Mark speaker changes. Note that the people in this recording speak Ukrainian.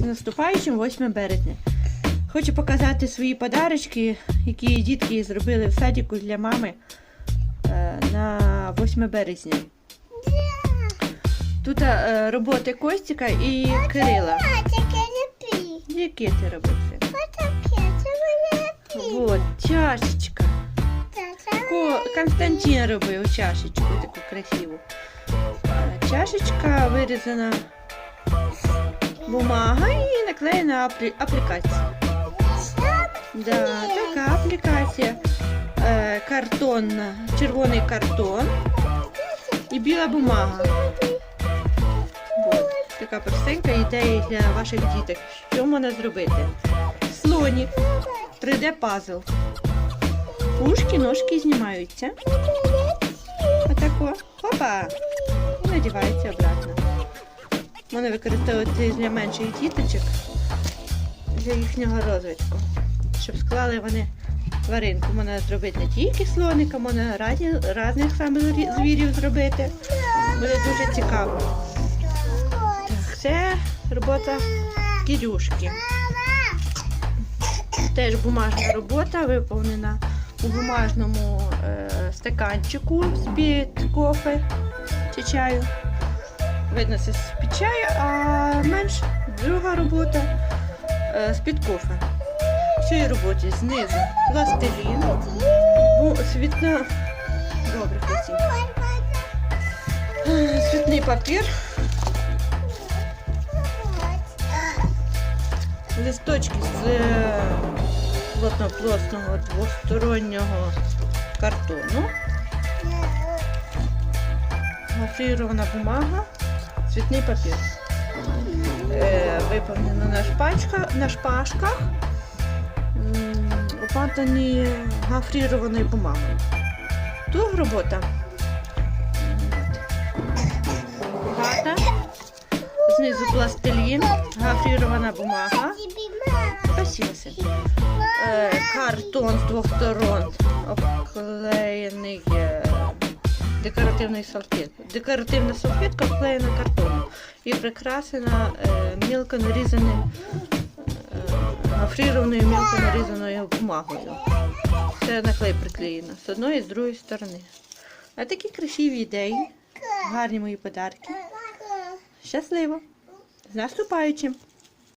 Speaker 1: з наступаючим 8 березня. Хочу показати свої подарочки, які дітки зробили в садіку для мами е, на 8 березня. Тут е, роботи Костіка і Кирила. Які ти робив? От, чашечка. Ко- Константин робив чашечку таку красиву. Чашечка вирізана бумага і наклеєна аплі- аплікація. Да, така аплікація. Е, картонна, червоний картон і біла бумага. От, така простенька ідея для ваших діток. Що можна зробити? Слонік, 3D пазл. Ушки, ножки знімаються. Отако. Хопа! І надівається обратно. Можна використовувати для менших діточок для їхнього розвитку. Щоб склали вони тваринку. Можна зробити не тільки слоника, можна різних саме звірів зробити. Буде дуже цікаво. Так, це робота Кірюшки. Теж бумажна робота виповнена у бумажному е, стаканчику з-під кофе чи чаю. Видно, це з-під чаю, а менш друга робота е, з-під кофе. В цій роботі знизу. Пластилін, бу, світна... Добре. Е, Світний папір, листочки з е, плотно-плотного двостороннього картону, гофрірована бумага, цвітний папір. Е, виповнено на, шпачка, на шпажках, опатані гофрірованою бумагою. Тут робота. Вата, знизу пластилін, гофрірована бумага. Е, картон з двох сторон обклеєний декоративною салфеткою. Декоративна салфетка обклеєна картоном і прикрасена е, мілко нарізаним е, гофрірованою мілко нарізаною бумагою. Це наклей приклеєно з одної і з другої сторони. А такі красиві ідеї, гарні мої подарки. Щасливо! З наступаючим!